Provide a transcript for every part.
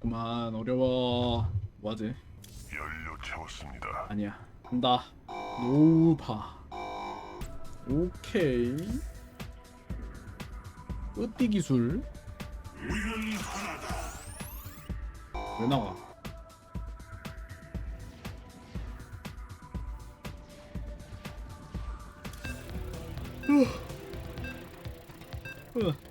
그만 어려워 뭐하지? 연료 채웠습니다. 아니야 간다 노파 오케이 으띠 기술 왜 나가 으. 으.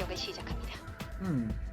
공격을 시작합니다. 음.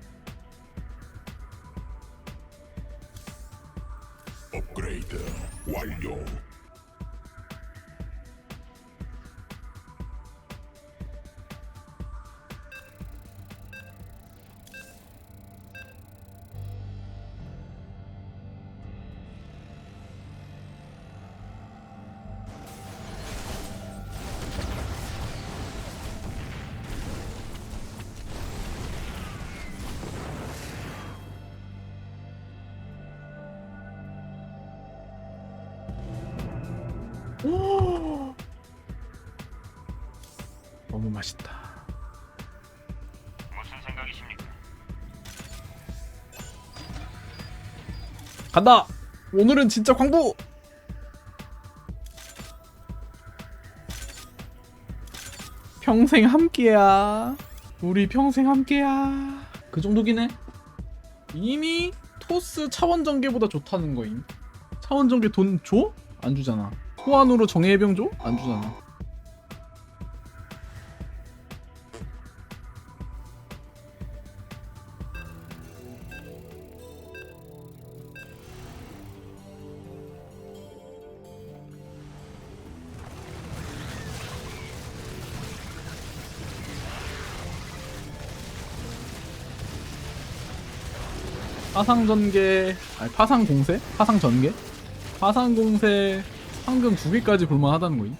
오! 너무 맛있다. 무슨 생각이십니까? 간다. 오늘은 진짜 광부. 평생 함께야. 우리 평생 함께야. 그 정도긴 해. 이미 토스 차원 전개보다 좋다는 거임. 차원 전개 돈 줘? 안 주잖아. 소환으로 정예병 줘? 안 주잖아. 파상 전개, 아니 파상 공세? 파상 전개? 파상 공세 황금 두 개까지 볼만하다는 거임.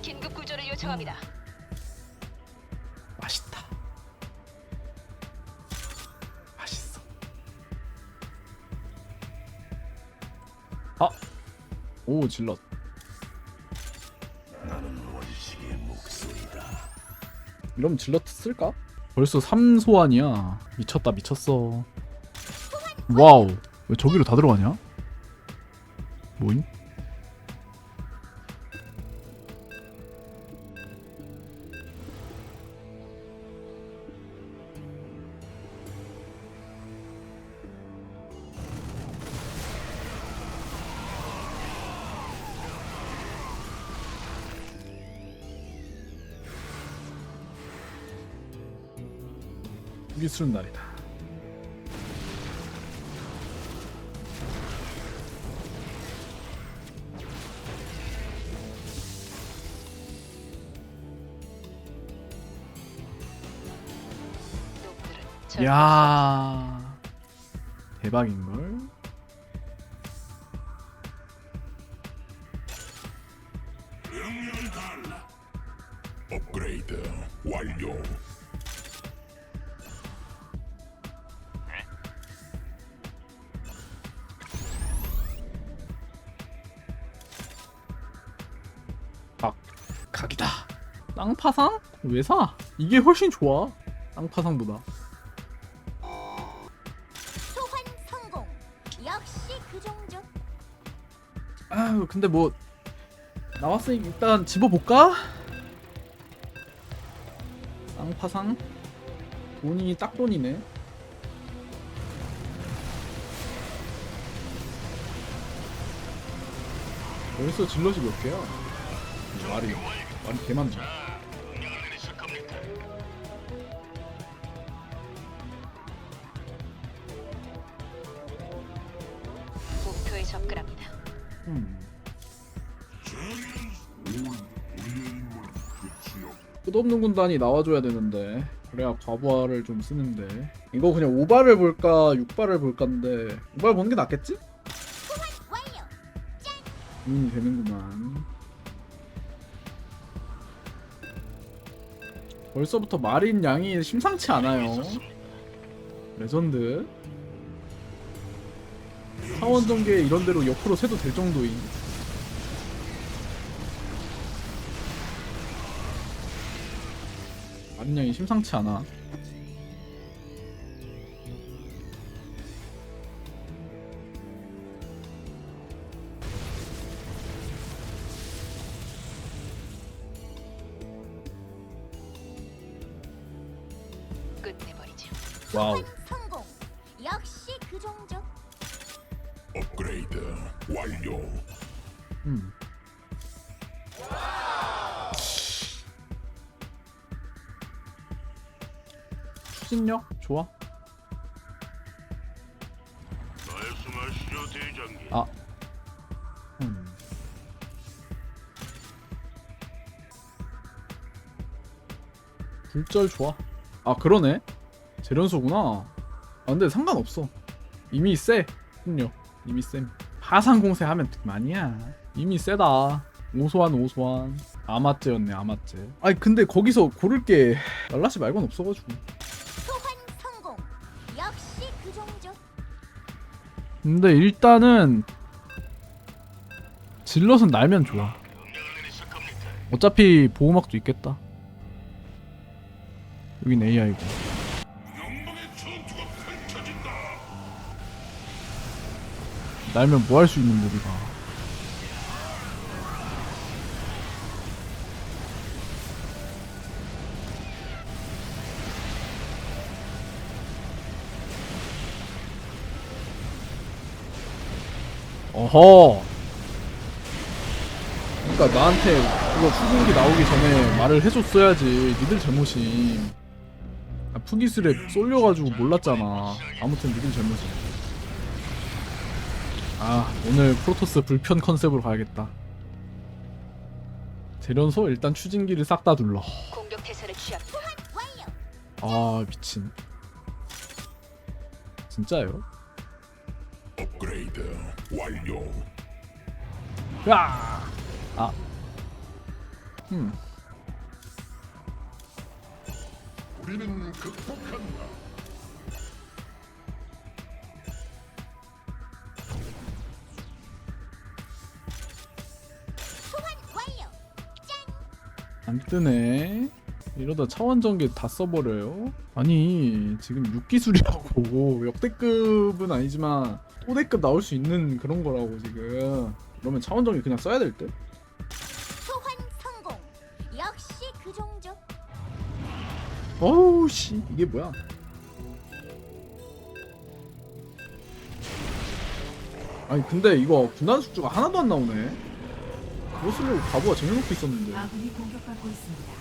긴급 구조를 요청합니다. 맛있다. 맛있어. 아, 오 질럿. 이러면 질럿 쓸까? 벌써 3소환이야. 미쳤다 미쳤어. 와우. 왜 저기로 다 들어가냐? 뭐임? 미스른 날이다. 야 대박인 걸. 땅파상? 왜 사? 이게 훨씬 좋아. 땅파상보다. 소환 성공. 역시 그 정도. 아유 근데 뭐 나왔으니 일단 집어볼까? 땅파상 돈이 딱 돈이네. 벌써 질럿이 몇 개야? 말이 말이 개 많네. 끝없는 군단이 나와줘야 되는데. 그래야 과부하를 좀 쓰는데. 이거 그냥 5발을 볼까 6발을 볼까인데. 5발 보는 게 낫겠지? 음 되는구만. 벌써부터 마린 양이 심상치 않아요. 레전드. 사원 전개 이런 데로 옆으로 새도 될 정도인 양이 심상치 않아 끝내버리죠. 와우 추진력 좋아. 말씀하시죠, 대장님. 아. 음. 굴절 좋아. 아 그러네. 재련소구나. 아 근데 상관없어. 이미 세. 훈력 이미 쌤. 하상공세 하면 많이야. 이미 세다. 오소한 오소한. 아마째였네 아마째. 아니 근데 거기서 고를 게 날라시 말곤 없어가지고. 근데 일단은 질럿은 날면 좋아. 어차피 보호막도 있겠다. 여긴 AI고. 날면 뭐 할 수 있는 우리가. 어허. 그러니까 나한테 그거 후궁기 나오기 전에 말을 해줬어야지. 니들 잘못임. 아, 푸기술에 쏠려가지고 몰랐잖아. 아무튼 니들 잘못임. 아 오늘 프로토스 불편 컨셉으로 가야겠다 재련소 일단 추진기를 싹 다 둘러 공격 태세를. 완료. 아 미친 진짜요? 업그레이드 완료. 야! 아 음. 우리는 극복한다. 안 뜨네 이러다 차원 전개 다 써버려요 아니 지금 6기술이라고 역대급은 아니지만 또대급 나올 수 있는 그런 거라고 지금 그러면 차원 전개 그냥 써야 될 듯? 소환 성공. 역시 그 정도. 어우 씨 이게 뭐야 아니 근데 이거 군단 숙주가 하나도 안 나오네 그거 쓰려고 바보가 정해놓고 있었는데 아군이 공격받고 있습니다.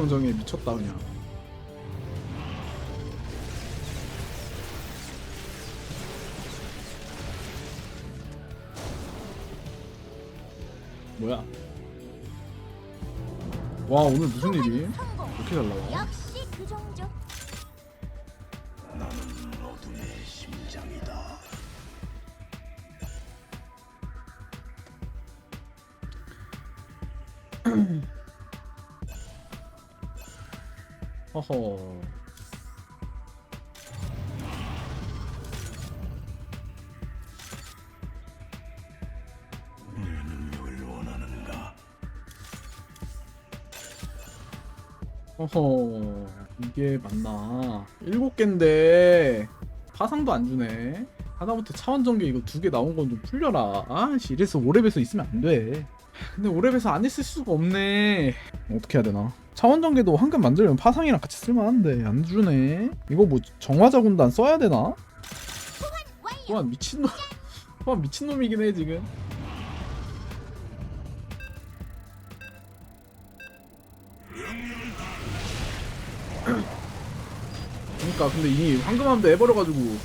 해병정에 미쳤다 그냥 뭐야 와 오늘 무슨 일이. 이렇게 잘 나와 역시 그 정도. 허허? 허허 이게 맞나. 일곱 개인데 파상도 안 주네. 하다못해 차원 전개 이거 두 개 나온 건 좀 풀려라. 아씨 이래서 오랩에서 있으면 안 돼 근데 오랩에서 안 있을 수가 없네. 어떻게 해야 되나? 차원 전개도 황금 만들면 파상이랑 같이 쓸만한데 안 주네. 이거 뭐 정화자 군단 써야 되나? 또한 미친놈 또한 미친놈이긴 해 지금. 그니까 근데 이 황금함도 해버려가지고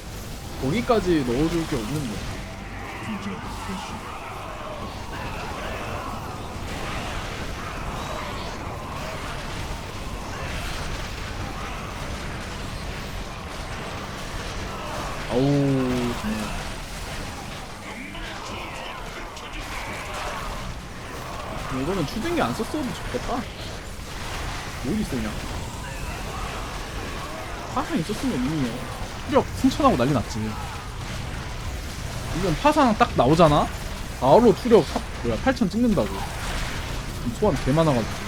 거기까지 넣어줄 게 없는데. 이거는 추진기 안 썼어도 좋겠다. 뭐 있어 그냥 파상 있었으면 이미 수력 승천하고 난리 났지. 이건 파상 딱 나오잖아? 바로 투력 사, 뭐야 8천 찍는다고. 소환 개 많아가지고.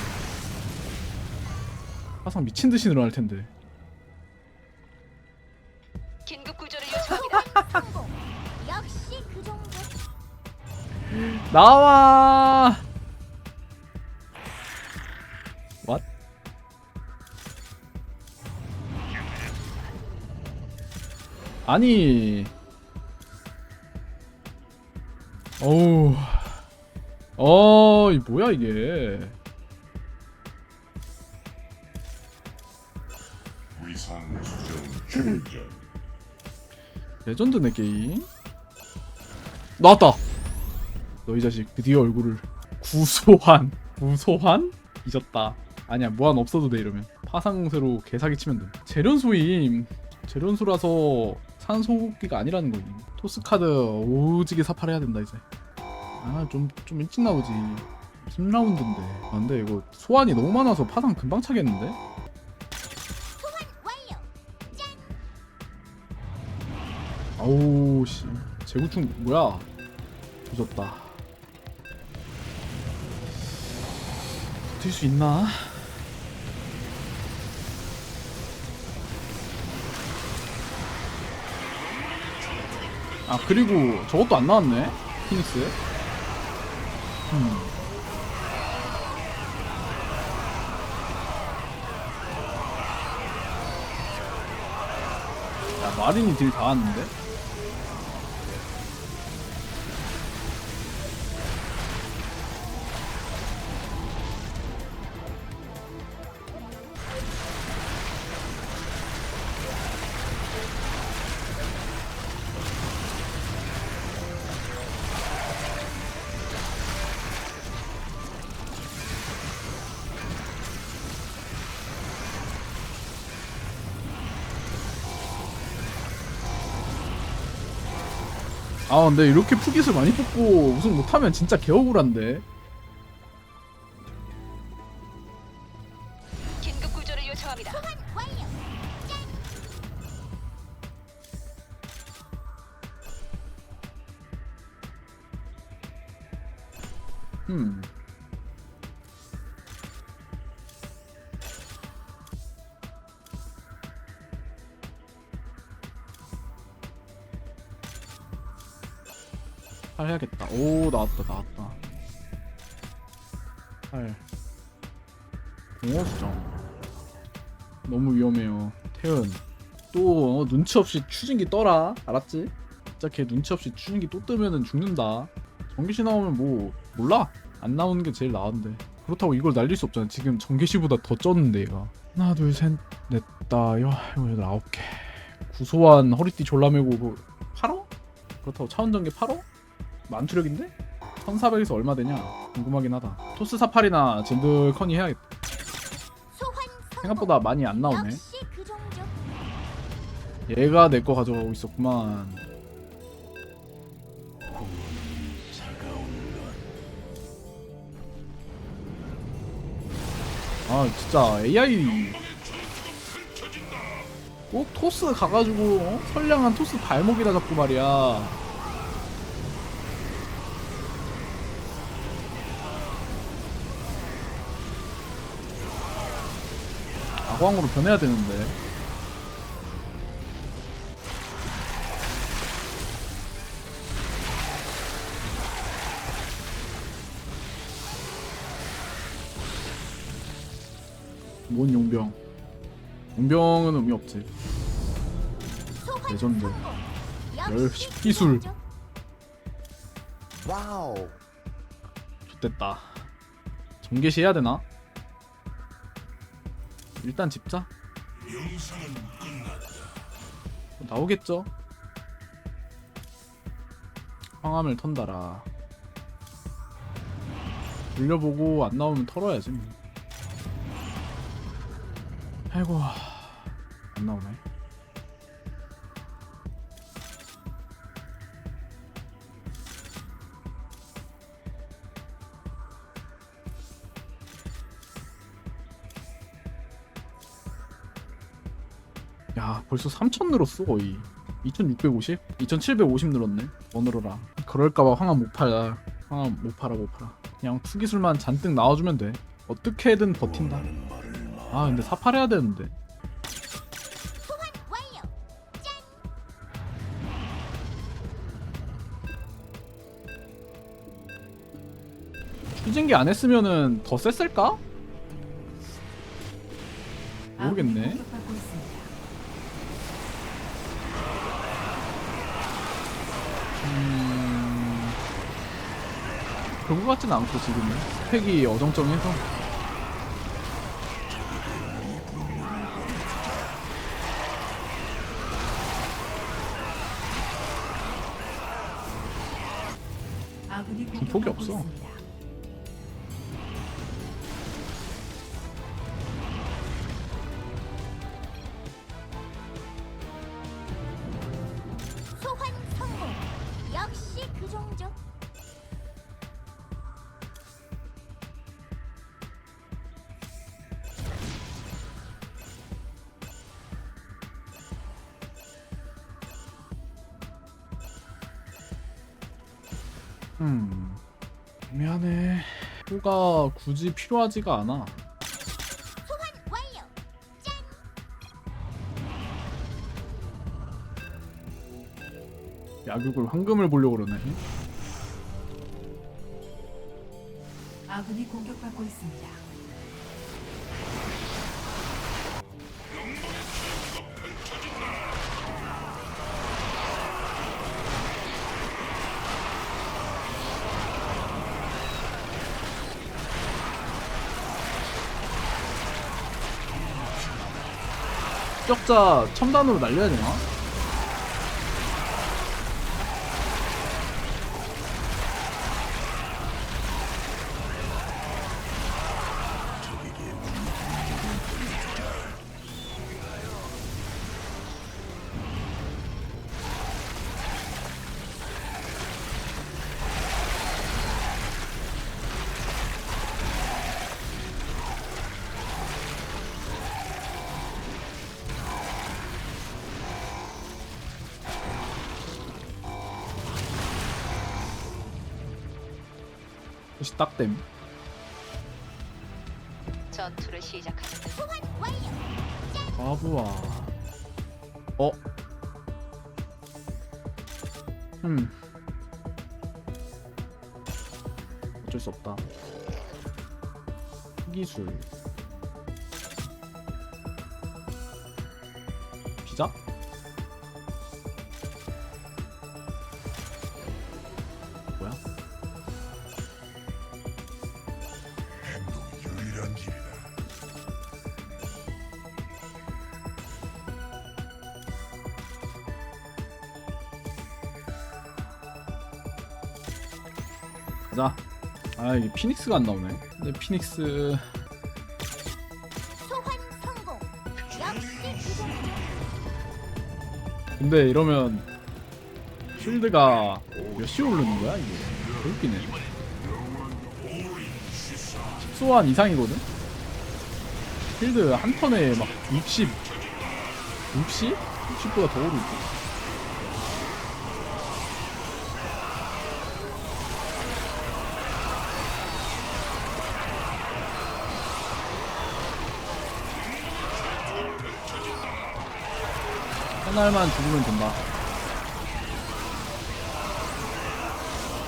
파상 미친 듯이 늘어날 텐데. 긴급 구조를 요청합니다. 성공. 역시 그 정도. 나와 아니. 어우. 어이 뭐야 이게. 충전. 레전드네 게임. 나왔다. 너 이 자식 드디어 얼굴을 구소환 구소환? 잊었다. 아니야 무한 없어도 돼 이러면. 파상세로 개사기 치면 돼. 재련소임. 재련소라서 산소기가 아니라는 거임 토스카드 오지게 사팔해야 된다 이제. 아좀좀 일찍 나오지. 10라운드인데. 아, 근데 이거 소환이 너무 많아서 파상 금방 차겠는데? 아우 씨. 재구충 뭐야? 조졌다. 버틸 수 있나? 아 그리고 저것도 안 나왔네 피닉스 음. 야 마린이 딜 다 왔는데? 아 근데 이렇게 푸깃을 많이 뽑고 우승 못하면 진짜 개억울한데 8 붕어 수정 너무 위험해요. 태연. 또 어, 눈치 없이 추진기 떠라. 알았지? 진짜 걔 눈치 없이 추진기 또 뜨면은 죽는다. 전기시 나오면 뭐 몰라. 안 나오는 게 제일 나은데. 그렇다고 이걸 날릴 수 없잖아. 지금 전기시보다 더 쪘는데 얘가. 하나 둘셋넷 다 여, 여덟 아홉 개. 구소한 허리띠 졸라매고 뭐 팔어? 그렇다고 차원전기 팔어? 만투력인데? 1400에서 얼마 되냐? 궁금하긴 하다. 토스 사팔이나 젠들 커니 해야겠다. 생각보다 많이 안 나오네. 그. 얘가 내 거 가져가고 있었구만. 아 진짜 AI 꼭 토스 가가지고 어? 선량한 토스 발목이다 잡고 말이야 악왕으로 변해야 되는데 뭔 용병 용병은 의미 없지 레전드. 열 기술. 와우. 좋됐다 전개시 해야 되나? 일단 집자 끝났다. 나오겠죠? 황함을 턴다라. 돌려보고 안 나오면 털어야지. 뭐. 아이고 안 나오네. 벌써 3000 늘었어 거의. 2650? 2750 늘었네 어느러라. 그럴까봐 황함 못 팔아. 황함 못 팔아 못 팔아. 그냥 투기술만 잔뜩 나와주면 돼. 어떻게든 버틴다. 아 근데 사팔해야 되는데. 추진기 안 했으면은 더 셌을까? 모르겠네 그거 같진 않고 지금은 스펙이 어정쩡해서 음... 미안해. 휴가 굳이 필요하지가 않아. 야육을 황금을 보려고 그러네. 아군이 공격받고 있습니다. 추적자 첨단으로 날려야 되나? 다시 딱댐 전투를 시작하는데. 바보야 어? 음 어쩔 수 없다. 기술 가자 아 이게 피닉스가 안 나오네. 근데 피닉스. 소환. 근데 이러면 쉴드가 몇시 오르는 거야 이게? 웃기네 10소환 이상이거든? 쉴드 한 턴에 막 60, 60? 60보다 더 오르고 하나만 죽으면 된다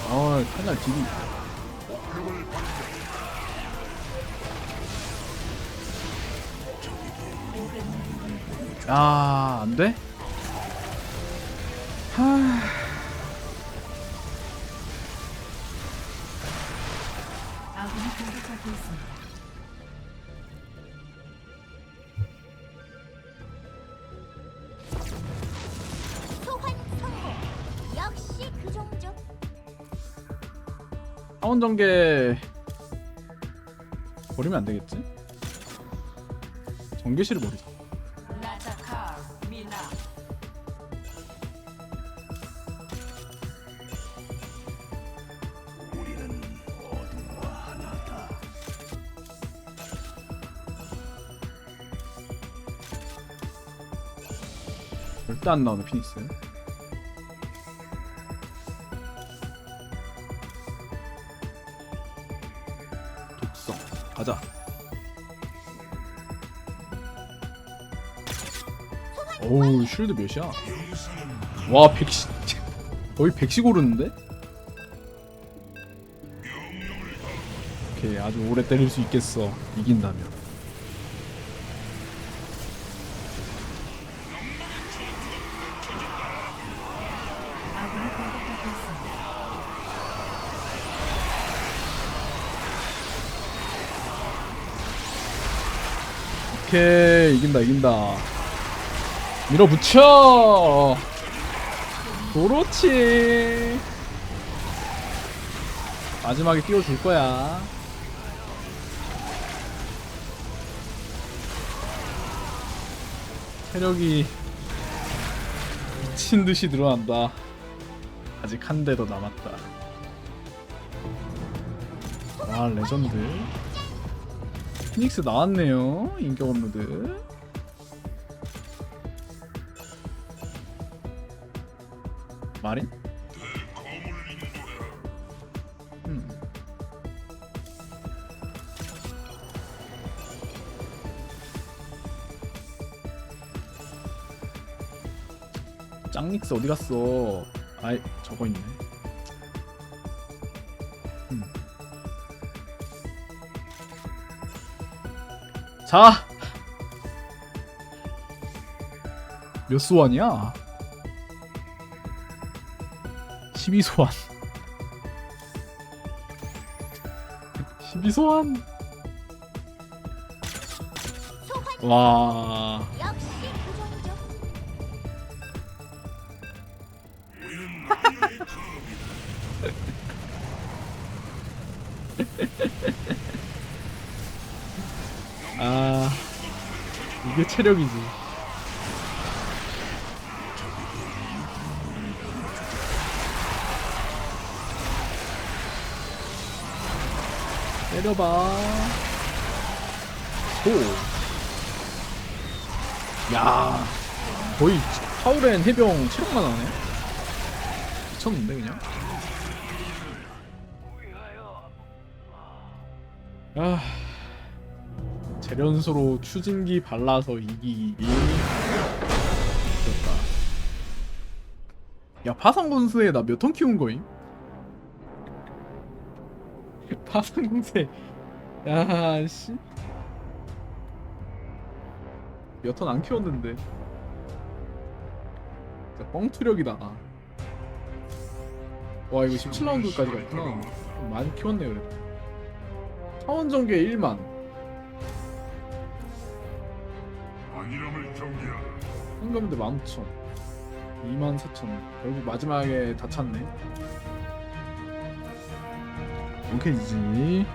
어, 칼날 딜이 야, 안 돼? 차원 전개 버리면 안 되겠지? 전개실을 버리자. 안 나오네 피닉스. 어우 쉴드 몇이야? 와 110. 거의 110 오르는데? 오케이 아주 오래 때릴 수 있겠어 이긴다면. 오케이 이긴다 이긴다 밀어붙여. 그렇지. 마지막에 띄워줄 거야. 체력이 미친 듯이 늘어난다. 아직 한 대 더 남았다. 와 레전드. 피닉스 나왔네요 인격 업로드 마린? 음. 짱닉스 어디 갔어? 아이 저거 있네. 음. 자! 몇 소환이야? 12소환. 12소환 소환? 와. 아 이게 체력이지 때려봐. 오 야 거의 파울앤 해병 체력만 하네. 미쳤는데 그냥? 아 재련소로 추진기 발라서 이기기. 됐다. 야 파상군수에 나 몇 턴 키운 거임? 파상군수에 야씨. 몇턴안 키웠는데. 진짜 뻥투력이다. 와 이거 17라운드까지 갔구나. 좀 많이 키웠네 그래도. 차원 전개 1만. 안일함을 경계하라. 현금인데 15,000 24,000 결국 마지막에 다 찼네 오케이지